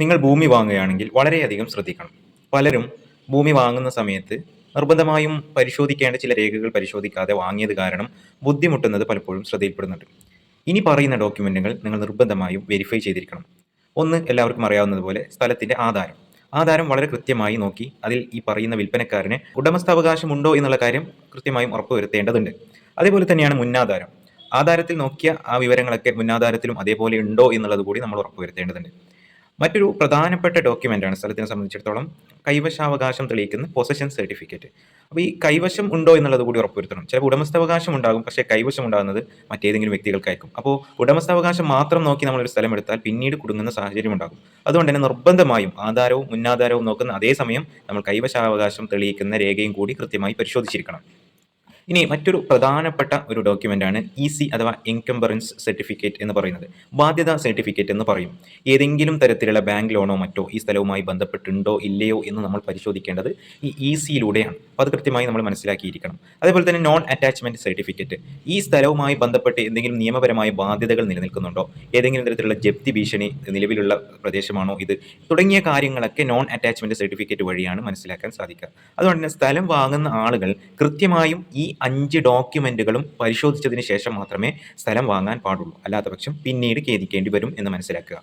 നിങ്ങൾ ഭൂമി വാങ്ങുകയാണെങ്കിൽ വളരെയധികം ശ്രദ്ധിക്കണം. പലരും ഭൂമി വാങ്ങുന്ന സമയത്ത് നിർബന്ധമായും പരിശോധിക്കേണ്ട ചില രേഖകൾ പരിശോധിക്കാതെ വാങ്ങിയത് കാരണം ബുദ്ധിമുട്ടുന്നത് പലപ്പോഴും ശ്രദ്ധയിൽപ്പെടുന്നുണ്ട്. ഇനി പറയുന്ന ഡോക്യുമെന്റുകൾ നിങ്ങൾ നിർബന്ധമായും വെരിഫൈ ചെയ്തിരിക്കണം. ഒന്ന് എല്ലാവർക്കും അറിയാവുന്നതുപോലെ സ്ഥലത്തിന്റെ ആധാരം. ആധാരം വളരെ കൃത്യമായി നോക്കി അതിൽ ഈ പറയുന്ന വിൽപ്പനക്കാരന് ഉടമസ്ഥാവകാശമുണ്ടോ എന്നുള്ള കാര്യം കൃത്യമായും ഉറപ്പുവരുത്തേണ്ടതുണ്ട്. അതേപോലെ തന്നെയാണ് മുന്നാധാരം. ആധാരത്തിൽ നോക്കിയ ആ വിവരങ്ങളൊക്കെ മുന്നാധാരത്തിലും അതേപോലെ ഉണ്ടോ എന്നുള്ളത് കൂടി നമ്മൾ ഉറപ്പുവരുത്തേണ്ടതുണ്ട്. മറ്റൊരു പ്രധാനപ്പെട്ട ഡോക്യുമെന്റാണ് സ്ഥലത്തിനെ സംബന്ധിച്ചിടത്തോളം കൈവശാവകാശം തെളിയിക്കുന്ന പൊസഷൻ സർട്ടിഫിക്കറ്റ് അപ്പോൾ ഈ കൈവശം ഉണ്ടോ എന്നുള്ളത് കൂടി ഉറപ്പുവരുത്തണം. ചിലപ്പോൾ ഉടമസ്ഥാവകാശം ഉണ്ടാകും പക്ഷേ കൈവശം ഉണ്ടാകുന്നത് മറ്റേതെങ്കിലും വ്യക്തികൾക്കായിരിക്കും. അപ്പോൾ ഉടമസ്ഥാവകാശം മാത്രം നോക്കി നമ്മളൊരു സ്ഥലം എടുത്താൽ പിന്നീട് കുടുങ്ങുന്ന സാഹചര്യം ഉണ്ടാകും. അതുകൊണ്ട് തന്നെ നിർബന്ധമായും ആധാരവും മുന്നാധാരവും നോക്കുന്ന അതേസമയം നമ്മൾ കൈവശാവകാശം തെളിയിക്കുന്ന രേഖയും കൂടി കൃത്യമായി പരിശോധിച്ചിരിക്കണം. ഇനി മറ്റൊരു പ്രധാനപ്പെട്ട ഒരു ഡോക്യുമെന്റ് ആണ് ഇ സി അഥവാ ഇൻകംബറൻസ് സർട്ടിഫിക്കറ്റ് എന്ന് പറയുന്നത്. ബാധ്യതാ സർട്ടിഫിക്കറ്റ് എന്ന് പറയും. ഏതെങ്കിലും തരത്തിലുള്ള ബാങ്ക് ലോണോ മറ്റോ ഈ സ്ഥലവുമായി ബന്ധപ്പെട്ടുണ്ടോ ഇല്ലയോ എന്ന് നമ്മൾ പരിശോധിക്കേണ്ടത് ഈ ഇ സിയിലൂടെയാണ് അപ്പോൾ അത് കൃത്യമായി നമ്മൾ മനസ്സിലാക്കിയിരിക്കണം. അതേപോലെ തന്നെ നോൺ അറ്റാച്ച്മെന്റ് സർട്ടിഫിക്കറ്റ് ഈ സ്ഥലവുമായി ബന്ധപ്പെട്ട് എന്തെങ്കിലും നിയമപരമായ ബാധ്യതകൾ നിലനിൽക്കുന്നുണ്ടോ? ഏതെങ്കിലും തരത്തിലുള്ള ജപ്തി ഭീഷണി നിലവിലുള്ള പ്രദേശമാണോ ഇത്? തുടങ്ങിയ കാര്യങ്ങളൊക്കെ നോൺ അറ്റാച്ച്മെന്റ് സർട്ടിഫിക്കറ്റ് വഴിയാണ് മനസ്സിലാക്കാൻ സാധിക്കുക. അതുകൊണ്ട് തന്നെ സ്ഥലം വാങ്ങുന്ന ആളുകൾ കൃത്യമായും ഈ അഞ്ച് ഡോക്യുമെന്റുകളും പരിശോധിച്ചതിന് ശേഷം മാത്രമേ സ്ഥലം വാങ്ങാൻ പാടുള്ളൂ. അല്ലാത്തപക്ഷം പിന്നീട് ഖേദിക്കേണ്ടി വരും എന്ന് മനസ്സിലാക്കുക.